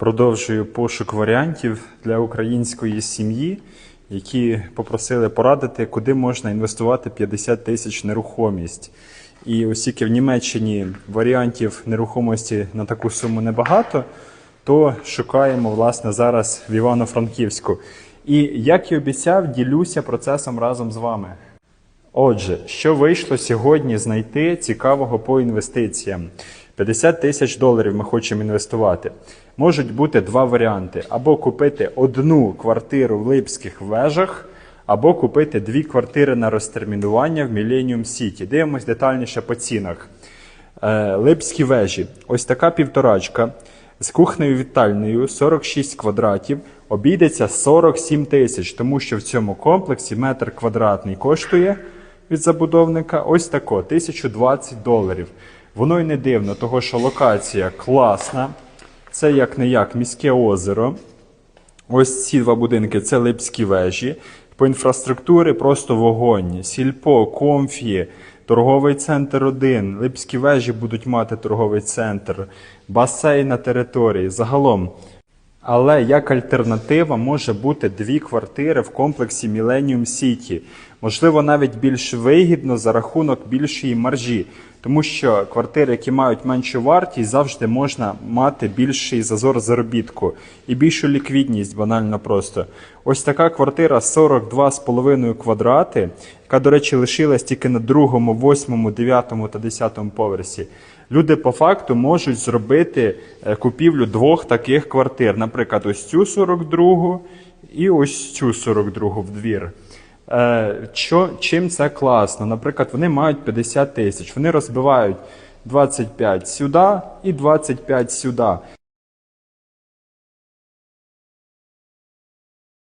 Продовжую пошук варіантів для української сім'ї, які попросили порадити, куди можна інвестувати 50 тисяч нерухомість. І оскільки в Німеччині варіантів нерухомості на таку суму небагато, то шукаємо власне зараз в Івано-Франківську. І як і обіцяв, ділюся процесом разом з вами. Отже, що вийшло сьогодні знайти цікавого по інвестиціям? 50 тисяч доларів ми хочемо інвестувати. Можуть бути два варіанти: або купити одну квартиру в Липських вежах, або купити дві квартири на розтермінування в Millennium City. Дивимось детальніше по цінах. Е, Липські вежі. Ось така півторачка з кухнею вітальною 46 квадратів. Обійдеться 47 тисяч, тому що в цьому комплексі метр квадратний коштує від забудовника ось тако 1020 доларів. Воно й не дивно, того що локація класна. Це як не як міське озеро. Ось ці два будинки це липські вежі. По інфраструктурі просто вогонь. Сільпо, комфі, торговий центр 1. Липські вежі будуть мати торговий центр, басейн на території. Загалом. Але як альтернатива може бути дві квартири в комплексі Millennium City. Можливо, навіть більш вигідно за рахунок більшої маржі, тому що квартири, які мають меншу вартість, завжди можна мати більший зазор заробітку і більшу ліквідність, банально просто. Ось така квартира 42,5 квадрати, яка, до речі, лишилась тільки на другому, восьмому, дев'ятому та десятому поверсі. Люди по факту можуть зробити е, купівлю двох таких квартир. Наприклад, ось цю 42 і ось цю 42 в двір. Е, Що, чим це класно? Наприклад, вони мають 50 тисяч, вони розбивають 25 сюди і 25 сюди.